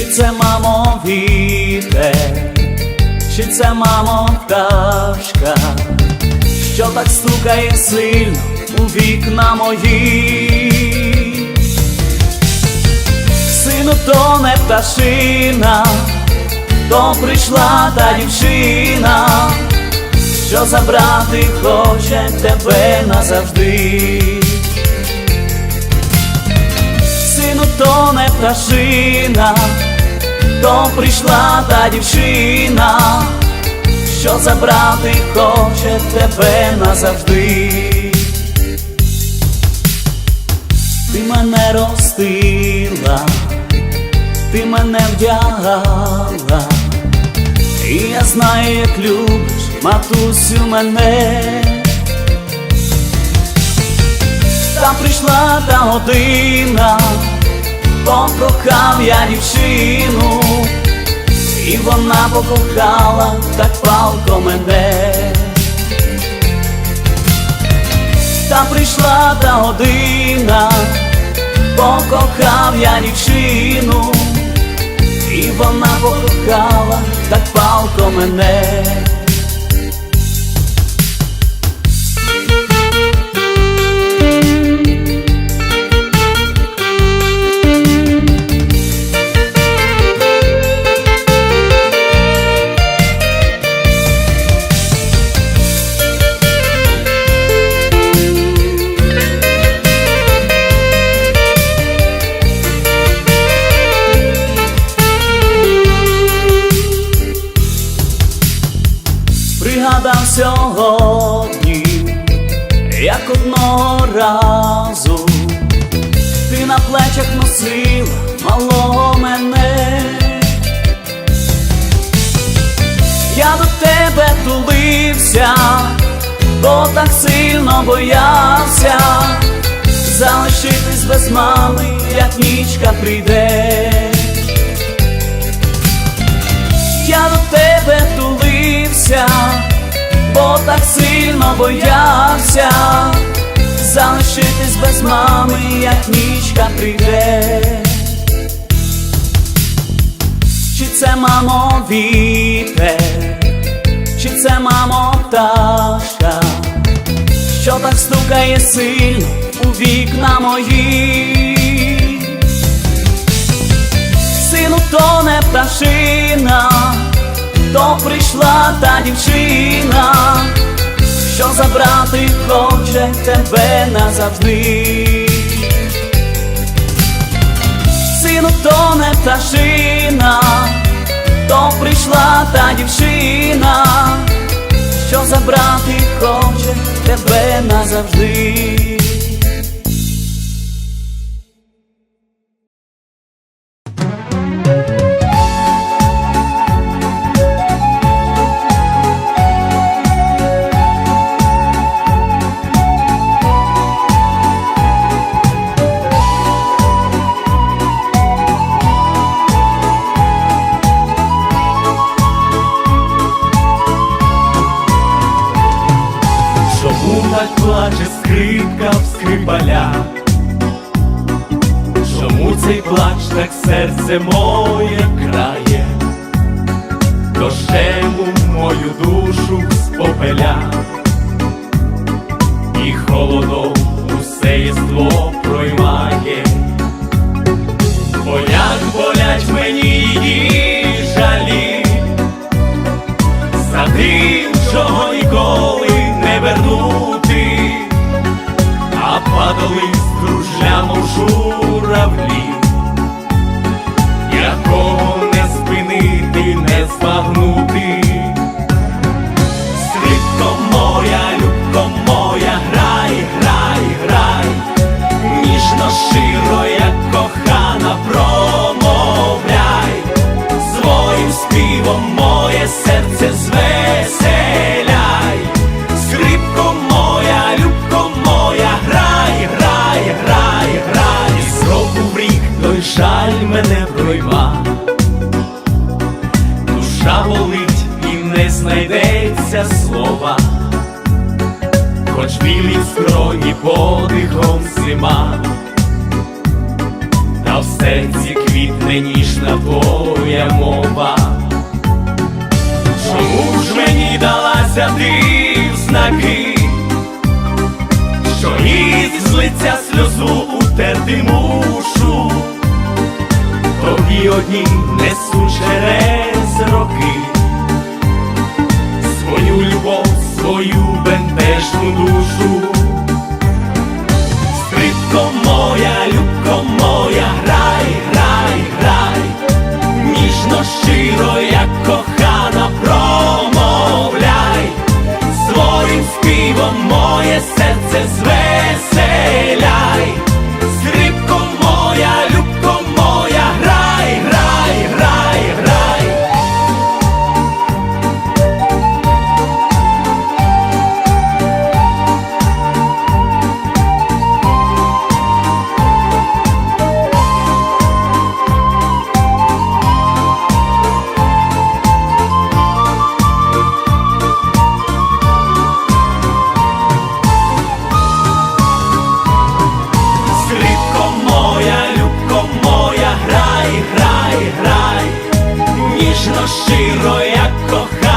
Чи це мамо вітер, чи це мамо пташка, що так стукає сильно у вікна мої, сину, то не пташина, то прийшла та дівчина, що забрати хоче тебе назавжди. Сину, то не пташина то прийшла та дівчина, що забрати хоче тебе назавжди. Ти мене ростила, ти мене вдягала, і я знаю, як любиш, матусю мене. Та прийшла та година, покохав я дівчину, і вона покохала так палко мене. Та прийшла та година, покохав я дівчину, і вона покохала так палко мене. Сьогодні, як одного разу ти на плечах носила малого мене. Я до тебе тулився, бо так сильно боявся залишитись без мами, як нічка прийде. Я до тебе тулився, бо так сильно боявся залишитись без мами, як нічка прийде. Чи це мамо вітер, чи це мамо пташка, що так стукає сильно у вікна мої? Сину, то не пташина, то прийшла та дівчина, що забрати хоче тебе назавжди. Сину, то не пташина, то прийшла та дівчина, що забрати хоче тебе назавжди. Так плаче скрипка в скрипаля? Чому цей плач так серце моє крає? Дощему мою душу спопеля, і холодом мене пройма, душа болить і не знайдеться слова, хоч білі скроні подихом зима, та в серці квітне ніжна твоя мова. Чому ж мені далася ти в знаки? Тобі одні несу через роки, свою любов, свою бентежну душу. Скрипко моя, любко моя, грай, грай, грай, ніжно щиро, як кохана, промовляй, своїм співом моє серце звеселяй, ніжно щиро, як кохана,